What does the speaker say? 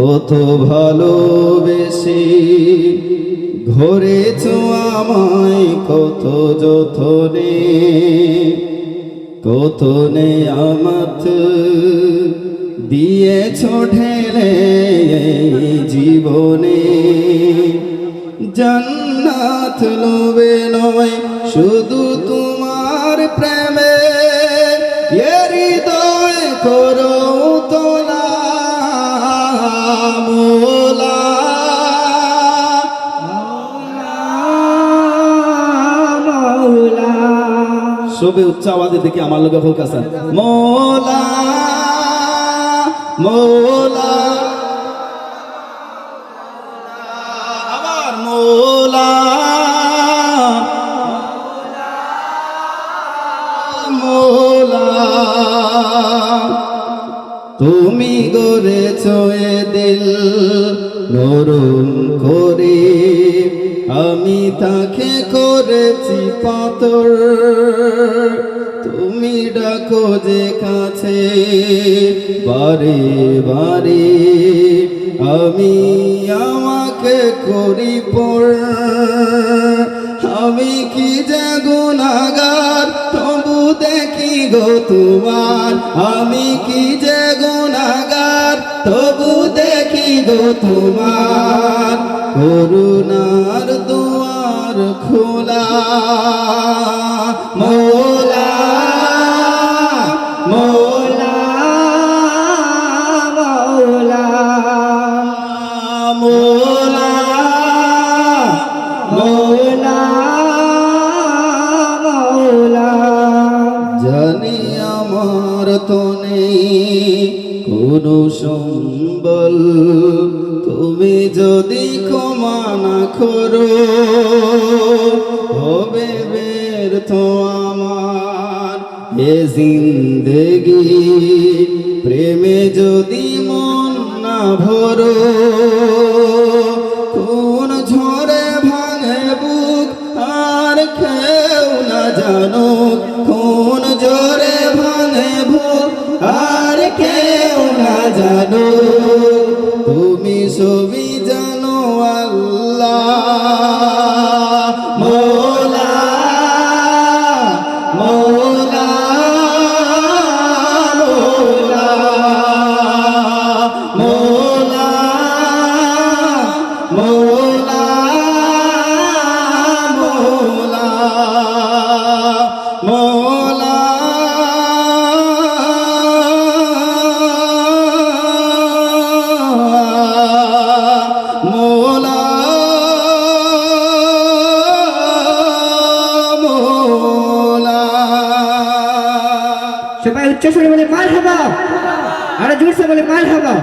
কত ভালোবেসে ঘরেছ আমায়, কত যতনে কত নে আমাত দিয়েছ ঢেলে জীবনে। জান্নাত লোবে নয়, শুধু সবে উচ্চ আওয়াজে দেখি আমার লোকে মোলা, আবার মোলা মোলা। তুমি গড়েছ এ দিল নরম করে। আমি তাকে করেছি পাতর তুমি ডাকো যে কাছে, বারে বারে। আমি আমাকে করি পর। আমি কি যে গুণাগার তবু দেখি গো তোমার। আমি কি যে গুণাগার তবু দেখি গো তোমার। করুণার খোলা, মোলা মোলা মোলা মোলা জানি আমার তো নেই কোনো সম্বল, তুমি যদি ক্ষমা না করো হবে বের তো আমার এ জিন্দেগি। প্রেমে যদি মন না ভরো, কোন ঝরে ভাঙে বুক, আর কেউ না জানো কোন জোরে ভাঙে বুক আর কেউ না জানো উচ্চ স্বরে বলে মাল হাবা আরও জোরসে বলে মাল হাবা